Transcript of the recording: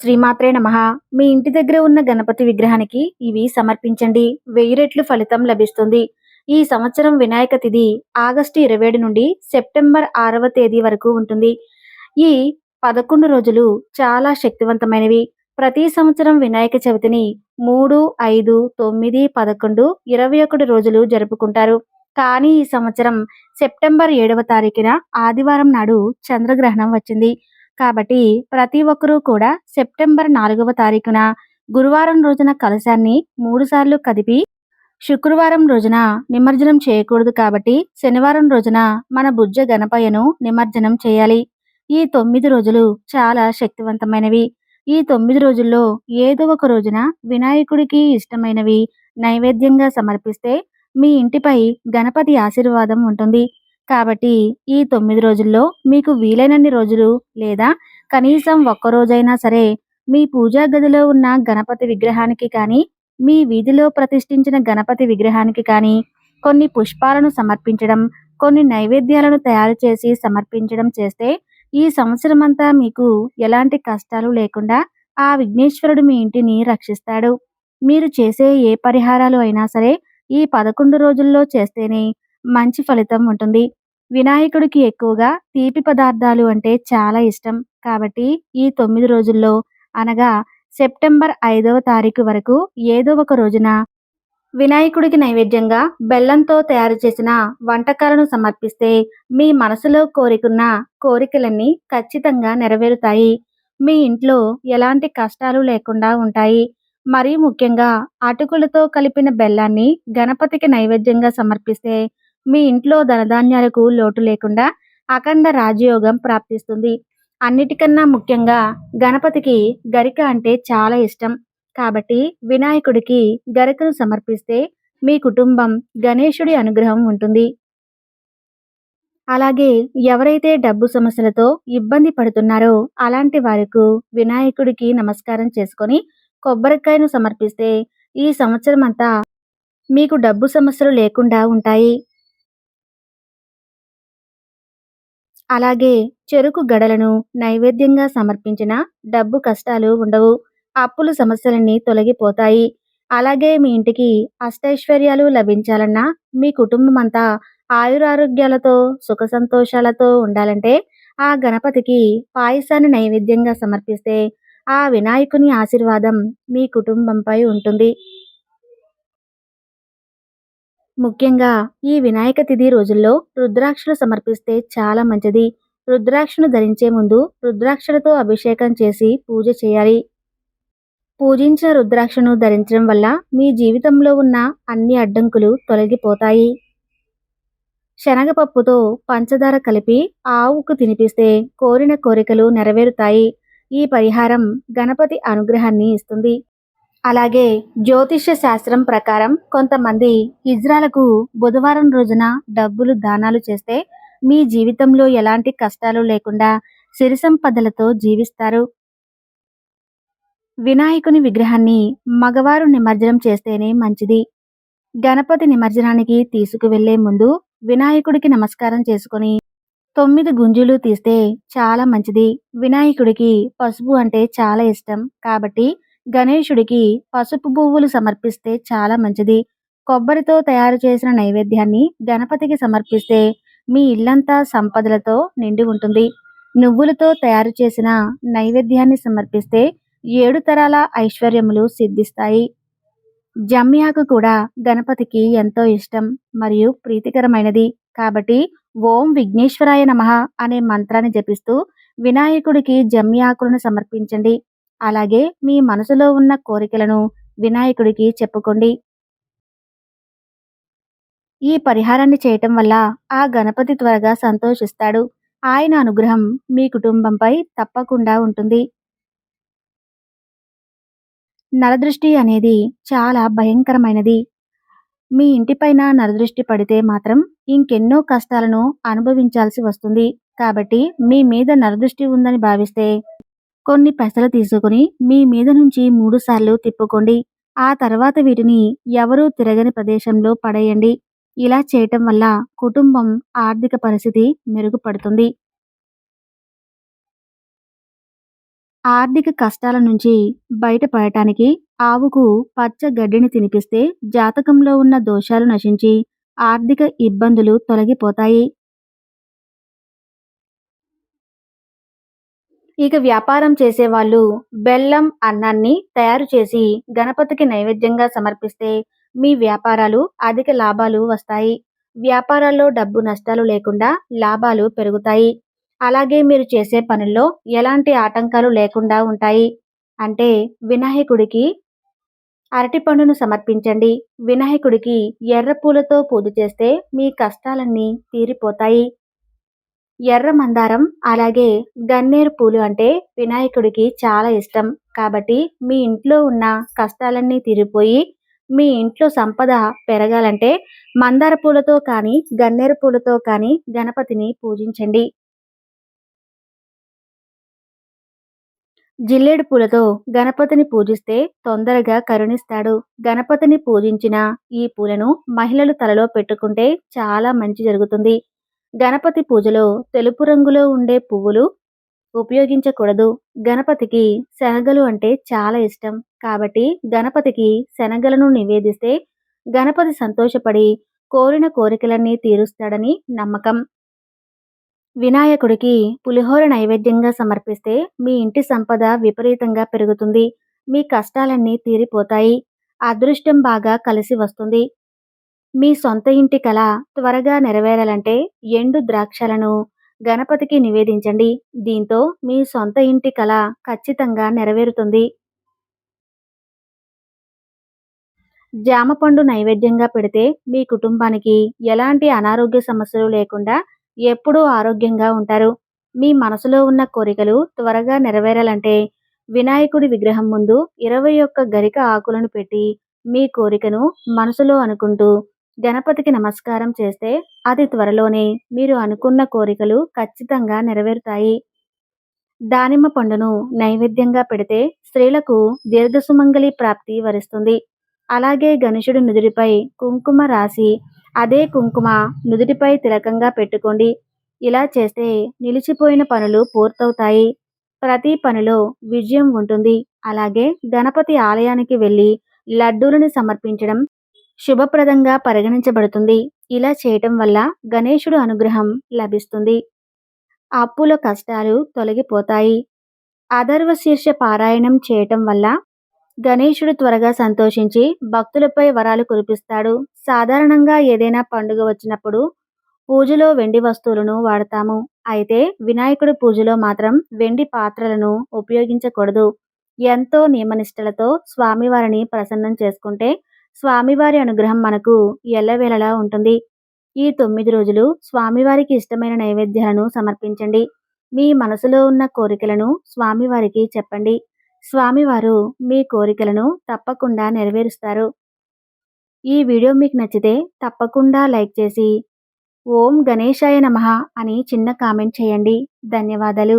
శ్రీమాత్రే నమ. మీ ఇంటి దగ్గర ఉన్న గణపతి విగ్రహానికి ఇవి సమర్పించండి. వెయ్యి రెట్లు ఫలితం లభిస్తుంది. ఈ సంవత్సరం వినాయక తిథి ఆగస్టు ఇరవై ఏడు నుండి సెప్టెంబర్ ఆరవ తేదీ వరకు ఉంటుంది. ఈ పదకొండు రోజులు చాలా శక్తివంతమైనవి. ప్రతి సంవత్సరం వినాయక చవితిని మూడు ఐదు తొమ్మిది పదకొండు ఇరవై ఒకటి రోజులు జరుపుకుంటారు. కానీ ఈ సంవత్సరం సెప్టెంబర్ ఏడవ తారీఖున ఆదివారం నాడు చంద్రగ్రహణం వచ్చింది. కాబట్టి ప్రతి ఒక్కరూ కూడా సెప్టెంబర్ నాలుగవ తారీఖున గురువారం రోజున కలశాన్ని మూడుసార్లు కదిపి శుక్రవారం రోజున నిమజ్జనం చేయకూడదు కాబట్టి శనివారం రోజున మన బుజ్జ గణపయ్యను నిమజ్జనం చేయాలి. ఈ తొమ్మిది రోజులు చాలా శక్తివంతమైనవి. ఈ తొమ్మిది రోజుల్లో ఏదో ఒక రోజున వినాయకుడికి ఇష్టమైనవి నైవేద్యంగా సమర్పిస్తే మీ ఇంటిపై గణపతి ఆశీర్వాదం ఉంటుంది. కాబట్టి ఈ తొమ్మిది రోజుల్లో మీకు వీలైనన్ని రోజులు లేదా కనీసం ఒక్క రోజైనా సరే మీ పూజా గదిలో ఉన్న గణపతి విగ్రహానికి కానీ మీ వీధిలో ప్రతిష్ఠించిన గణపతి విగ్రహానికి కానీ కొన్ని పుష్పాలను సమర్పించడం కొన్ని నైవేద్యాలను తయారు చేసి సమర్పించడం చేస్తే ఈ సంవత్సరం అంతా మీకు ఎలాంటి కష్టాలు లేకుండా ఆ విఘ్నేశ్వరుడు మీ ఇంటిని రక్షిస్తాడు. మీరు చేసే ఏ పరిహారాలు అయినా సరే ఈ పదకొండు రోజుల్లో చేస్తేనే మంచి ఫలితం ఉంటుంది. వినాయకుడికి ఎక్కువగా తీపి పదార్థాలు అంటే చాలా ఇష్టం. కాబట్టి ఈ తొమ్మిది రోజుల్లో అనగా సెప్టెంబర్ ఐదవ తారీఖు వరకు ఏదో ఒక రోజున వినాయకుడికి నైవేద్యంగా బెల్లంతో తయారు చేసిన వంటకాలను సమర్పిస్తే మీ మనసులో కోరికున్న కోరికలన్నీ ఖచ్చితంగా నెరవేరుతాయి. మీ ఇంట్లో ఎలాంటి కష్టాలు లేకుండా ఉంటాయి. మరీ ముఖ్యంగా అటుకులతో కలిపిన బెల్లాన్ని గణపతికి నైవేద్యంగా సమర్పిస్తే మీ ఇంట్లో ధనధాన్యాలకు లోటు లేకుండా అఖండ రాజయోగం ప్రాప్తిస్తుంది. అన్నిటికన్నా ముఖ్యంగా గణపతికి గరిక అంటే చాలా ఇష్టం. కాబట్టి వినాయకుడికి గరికను సమర్పిస్తే మీ కుటుంబం గణేశుడి అనుగ్రహం ఉంటుంది. అలాగే ఎవరైతే డబ్బు సమస్యలతో ఇబ్బంది పడుతున్నారో అలాంటి వారికి వినాయకుడికి నమస్కారం చేసుకొని కొబ్బరికాయను సమర్పిస్తే ఈ సంవత్సరం అంతా మీకు డబ్బు సమస్యలు లేకుండా ఉంటాయి. అలాగే చెరుకు గడలను నైవేద్యంగా సమర్పించిన డబ్బు కష్టాలు ఉండవు. అప్పులు సమస్యలన్నీ తొలగిపోతాయి. అలాగే మీ ఇంటికి అష్టైశ్వర్యాలు లభించాలన్నా మీ కుటుంబం అంతా ఆయురారోగ్యాలతో సుఖ సంతోషాలతో ఉండాలంటే ఆ గణపతికి పాయసాన్ని నైవేద్యంగా సమర్పిస్తే ఆ వినాయకుని ఆశీర్వాదం మీ కుటుంబంపై ఉంటుంది. ముఖ్యంగా ఈ వినాయక తిథి రోజుల్లో రుద్రాక్షలు సమర్పిస్తే చాలా మంచిది. రుద్రాక్షను ధరించే ముందు రుద్రాక్షలతో అభిషేకం చేసి పూజ చేయాలి. పూజించిన రుద్రాక్షను ధరించడం వల్ల మీ జీవితంలో ఉన్న అన్ని అడ్డంకులు తొలగిపోతాయి. శనగపప్పుతో పంచదార కలిపి ఆవుకు తినిపిస్తే కోరిన కోరికలు నెరవేరుతాయి. ఈ పరిహారం గణపతి అనుగ్రహాన్ని ఇస్తుంది. అలాగే జ్యోతిష్య శాస్త్రం ప్రకారం కొంతమంది హిజ్రాలకు బుధవారం రోజున డబ్బులు దానాలు చేస్తే మీ జీవితంలో ఎలాంటి కష్టాలు లేకుండా సిరి సంపదలతో జీవిస్తారు. వినాయకుని విగ్రహాన్ని మగవారు నిమజ్జనం చేస్తేనే మంచిది. గణపతి నిమజ్జనానికి తీసుకువెళ్ళే ముందు వినాయకుడికి నమస్కారం చేసుకొని తొమ్మిది గుంజులు తీస్తే చాలా మంచిది. వినాయకుడికి పసుపు అంటే చాలా ఇష్టం కాబట్టి గణేశుడికి పసుపు పువ్వులు సమర్పిస్తే చాలా మంచిది. కొబ్బరితో తయారు చేసిన నైవేద్యాన్ని గణపతికి సమర్పిస్తే మీ ఇల్లంతా సంపదలతో నిండి ఉంటుంది. నువ్వులతో తయారు చేసిన నైవేద్యాన్ని సమర్పిస్తే ఏడు తరాల ఐశ్వర్యములు సిద్ధిస్తాయి. జమ్యాకు కూడా గణపతికి ఎంతో ఇష్టం మరియు ప్రీతికరమైనది. కాబట్టి ఓం విఘ్నేశ్వరాయ నమః అనే మంత్రాన్ని జపిస్తూ వినాయకుడికి జమ్యాకులను సమర్పించండి. అలాగే మీ మనసులో ఉన్న కోరికలను వినాయకుడికి చెప్పుకోండి. ఈ పరిహారాన్ని చేయటం వల్ల ఆ గణపతి త్వరగా సంతోషిస్తాడు. ఆయన అనుగ్రహం మీ కుటుంబంపై తప్పకుండా ఉంటుంది. నరదృష్టి అనేది చాలా భయంకరమైనది. మీ ఇంటిపైన నరదృష్టి పడితే మాత్రం ఇంకెన్నో కష్టాలను అనుభవించాల్సి వస్తుంది. కాబట్టి మీ మీద నరదృష్టి ఉందని భావిస్తే కొన్ని పెసలు తీసుకుని మీ మీద నుంచి మూడుసార్లు తిప్పుకోండి. ఆ తర్వాత వీటిని ఎవరూ తిరగని ప్రదేశంలో పడేయండి. ఇలా చేయటం వల్ల కుటుంబం ఆర్థిక పరిస్థితి మెరుగుపడుతుంది. ఆర్థిక కష్టాల నుంచి బయటపడటానికి ఆవుకు పచ్చ గడ్డిని తినిపిస్తే జాతకంలో ఉన్న దోషాలు నశించి ఆర్థిక ఇబ్బందులు తొలగిపోతాయి. ఇక వ్యాపారం చేసేవాళ్ళు బెల్లం అన్నాన్ని తయారు చేసి గణపతికి నైవేద్యంగా సమర్పిస్తే మీ వ్యాపారాలు అధిక లాభాలు వస్తాయి. వ్యాపారాల్లో డబ్బు నష్టాలు లేకుండా లాభాలు పెరుగుతాయి. అలాగే మీరు చేసే పనుల్లో ఎలాంటి ఆటంకాలు లేకుండా ఉంటాయి. అంటే వినాయకుడికి అరటిపండును సమర్పించండి. వినాయకుడికి ఎర్ర పూలతో పూజ చేస్తే మీ కష్టాలన్నీ తీరిపోతాయి. ఎర్ర మందారం అలాగే గన్నేరు పూలు అంటే వినాయకుడికి చాలా ఇష్టం. కాబట్టి మీ ఇంట్లో ఉన్న కష్టాలన్నీ తీరిపోయి మీ ఇంట్లో సంపద పెరగాలంటే మందార పూలతో కానీ గన్నేరు పూలతో కానీ గణపతిని పూజించండి. జిల్లేడు పూలతో గణపతిని పూజిస్తే తొందరగా కరుణిస్తాడు. గణపతిని పూజించిన ఈ పూలను మహిళలు తలలో పెట్టుకుంటే చాలా మంచి జరుగుతుంది. గణపతి పూజలో తెలుపు రంగులో ఉండే పువ్వులు ఉపయోగించకూడదు. గణపతికి శనగలు అంటే చాలా ఇష్టం. కాబట్టి గణపతికి శనగలను నివేదిస్తే గణపతి సంతోషపడి కోరిన కోరికలన్నీ తీరుస్తాడని నమ్మకం. వినాయకుడికి పులిహోర నైవేద్యంగా సమర్పిస్తే మీ ఇంటి సంపద విపరీతంగా పెరుగుతుంది. మీ కష్టాలన్నీ తీరిపోతాయి. అదృష్టం బాగా కలిసి వస్తుంది. మీ సొంత ఇంటి కళ త్వరగా నెరవేరాలంటే ఎండు ద్రాక్షలను గణపతికి నివేదించండి. దీంతో మీ సొంత ఇంటి కళ ఖచ్చితంగా నెరవేరుతుంది. జామపండు నైవేద్యంగా పెడితే మీ కుటుంబానికి ఎలాంటి అనారోగ్య సమస్యలు లేకుండా ఎప్పుడూ ఆరోగ్యంగా ఉంటారు. మీ మనసులో ఉన్న కోరికలు త్వరగా నెరవేరాలంటే వినాయకుడి విగ్రహం ముందు ఇరవై ఒక్క గరిక ఆకులను పెట్టి మీ కోరికను మనసులో అనుకుంటూ గణపతికి నమస్కారం చేస్తే అది త్వరలోనే మీరు అనుకున్న కోరికలు ఖచ్చితంగా నెరవేరుతాయి. దానిమ్మ పండును నైవేద్యంగా పెడితే స్త్రీలకు దీర్ఘసుమంగళి ప్రాప్తి వరిస్తుంది. అలాగే గణేశుడి నుదుటిపై కుంకుమ రాసి అదే కుంకుమ నుదుటిపై తిలకంగా పెట్టుకోండి. ఇలా చేస్తే నిలిచిపోయిన పనులు పూర్తవుతాయి. ప్రతి పనిలో విజయం ఉంటుంది. అలాగే గణపతి ఆలయానికి వెళ్ళి లడ్డూలను సమర్పించడం శుభప్రదంగా పరిగణించబడుతుంది. ఇలా చేయటం వల్ల గణేశుడు అనుగ్రహం లభిస్తుంది. అప్పుల కష్టాలు తొలగిపోతాయి. అధర్వ శీర్ష పారాయణం చేయటం వల్ల గణేశుడు త్వరగా సంతోషించి భక్తులపై వరాలు కురిపిస్తాడు. సాధారణంగా ఏదైనా పండుగ వచ్చినప్పుడు పూజలో వెండి వస్తువులను వాడతాము. అయితే వినాయకుడి పూజలో మాత్రం వెండి పాత్రలను ఉపయోగించకూడదు. ఎంతో నియమనిష్టలతో స్వామివారిని ప్రసన్నం చేసుకుంటే స్వామివారి అనుగ్రహం మనకు ఎల్లవేళలా ఉంటుంది. ఈ తొమ్మిది రోజులు స్వామివారికి ఇష్టమైన నైవేద్యాలను సమర్పించండి. మీ మనసులో ఉన్న కోరికలను స్వామివారికి చెప్పండి. స్వామివారు మీ కోరికలను తప్పకుండా నెరవేరుస్తారు. ఈ వీడియో మీకు నచ్చితే తప్పకుండా లైక్ చేసి ఓం గణేశాయ నమ అని చిన్న కామెంట్ చేయండి. ధన్యవాదాలు.